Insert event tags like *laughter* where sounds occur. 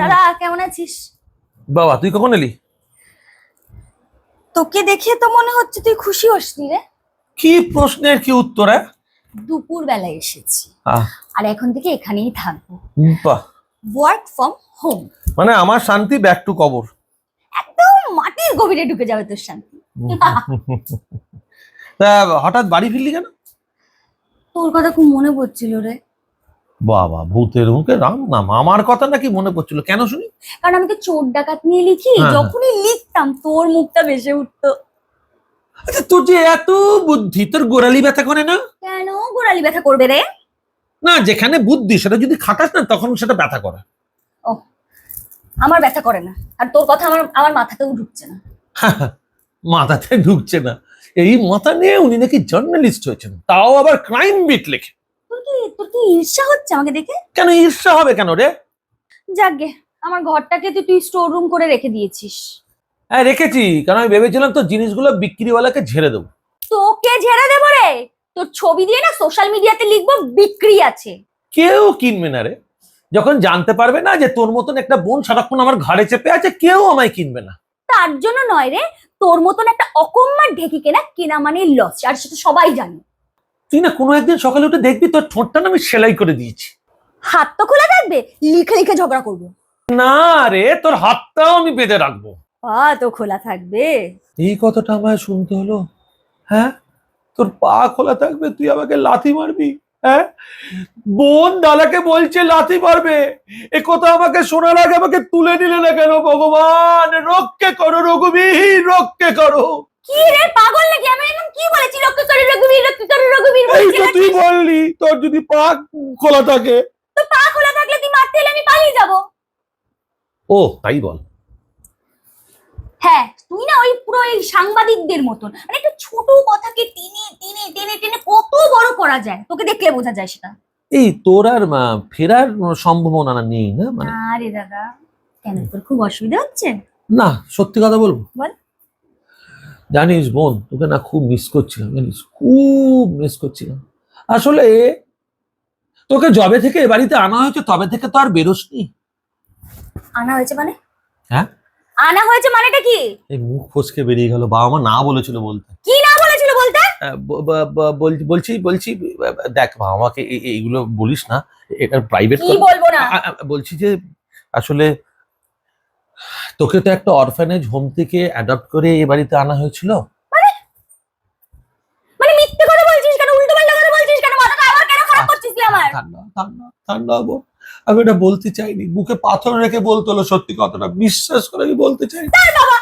দাদা কেমন আছিস? বাবা তুই কখন এলি? তোকে দেখে তো মনে হচ্ছে তুই খুশি হসনি রে। কি প্রশ্নের কি উত্তর হ্যাঁ? দুপুর বেলায় এসেছি আর এখন থেকে এখানেই থাকব। ওয়ার্ক ফ্রম হোম মানে আমার শান্তি ব্যাক টু কবর। একদম মাটির গভীরে ঢুকে যাবে তোর শান্তি। তা হঠাৎ বাড়ি ফিরলি কেন? তোর কথা খুব মনে পড়ছিল রে। বাবা ভূতের মুখে রাম নাম। আমার কথা নাকি মনে পড়ছিল। কেন শুনি? কারণ আমি তো চোর ডাকাত নিয়ে লিখি। হ্যাঁ। যখনই লিখতাম তোর মুখটা ভেসে উঠতো। আচ্ছা তোর যে এত বুদ্ধি তোর গোড়ালি ব্যথা করে না? কেন গোড়ালি ব্যথা করবে রে? না যেখানে বুদ্ধি সেটা যদি খাটাস না তখন সেটা ব্যথা করে। ও আমার ব্যথা করে না। আর তোর কথা আমার আমার মাথাতেও ঢুকছে না। *laughs* মাথাতে ঢুকছে না। এই মাথা নিয়ে উনি নাকি জার্নালিস্ট হয়েছেন। তাও আবার ক্রাইম বিট লেখে। তোর কি ঈর্ষা হচ্ছে আমাকে দেখে? কেন ঈর্ষা হবে কেন রে? যাকগে আমার ঘরটাকে তুই তুই স্টোর রুম করে রেখে দিয়েছিস। হ্যাঁ রেখেছি। কারণ আমি ভেবেছিলাম তো জিনিসগুলো বিক্রিওয়ালাকে ঝেড়ে দেবো। তোকে ঝেড়ে দেবো রে? তোর ছবি দিয়ে না সোশ্যাল মিডিয়াতে লিখব বিক্রি আছে। কেউ কিনবে না রে। যখন জানতে পারবে না যে তোর মতন একটা বোন সারাক্ষণ আমার ঘাড়ে চেপে আছে কেউ আমায় কিনবে না। তার জন্য নয় রে তোর মতন একটা অকম্মার ঢেকি কেনা কেনা মানে লস আর সেটা সবাই জানে। তুই না কোনো একদিন সকালে উঠে দেখবি তোর ঠোঁটটা না আমি সেলাই করে দিয়েছি। হাত তো খোলা থাকবে? লিখে লিখে ঝগড়া করব। না রে তোর হাতটাও আমি বেঁধে রাখব। পা তো খোলা থাকবে। এই কথাটা আমায় শুনতে হলো। হ্যাঁ? তোর পা খোলা থাকবে তুই আমাকে লাথি মারবি? হ্যাঁ? বোন দাদাকে বলছে লাথি মারবে। এ কথা আমাকে শোনার আগে আমাকে তুলে নিলে না কেন ভগবান? রক্ষে করো রঘুবীর রক্ষে করো। কি রে পাগল নাকি? আমি এখন কি বলেছি রক্ষা করে রঘুবীর রক্ষা করে রঘুবীর এই বলছি তো না? তুই বললি তোর যদি পা খোলা থাকে। তো পা খোলা থাকলে তুই মারতে এলে আমি পালিয়ে যাব। ও তাই বল। হ্যাঁ তুই না ওই পুরো এই সাংবাদিকদের মতন। মানে একটা ছোট কথাকে টেনে টেনে টেনে টেনে কত বড় করা যায়? তোকে দেখলে বোঝা যায় সেটা। এই তোর আর ফেরার সম্ভাবনা না নেই না? মানে আরে দাদা কেন তোর খুব অসুবিধা হচ্ছে? না সত্যি কথা বলব। বল। জানিস বোন তোকে না খুব মিস করছিলাম জানিস? খুব মিস করছিলাম। আসলে তোকে জবে থেকে এ বাড়িতে আনা হয়েছে তবে থেকে তো আর বেরোসনি। আনা হয়েছে মানে? হ্যাঁ? আনা হয়েছে মানেটা কি? এই মুখ ফসকে বেরিয়ে গেল বাবা মা না বলেছিল বলতে। কি না বলেছিল বলতে? বলছি বলছি দেখ বাবা মাকে এই- এইগুলো বলিস না এটা প্রাইভেট কি বলব না? বলছি যে আসলে তোকে তো একটা অরফানেজ হোম থেকে অ্যাডপ্ট করে এ বাড়িতে আনা হয়েছিল মানে মিথ্যে কথা বলছিস কেন উল্টো পাল্টা কথা বলছিস কেন মাথাটা আবার কেন খারাপ করছিস তুই আমার? ঠান্ডা ঠান্ডা ঠান্ডা হব আমি এটা বলতে চাইনি। মুখে পাথর রেখে বলতে হলো সত্যি কথাটা। বিশ্বাস করে আমি বলতে চাই বাবা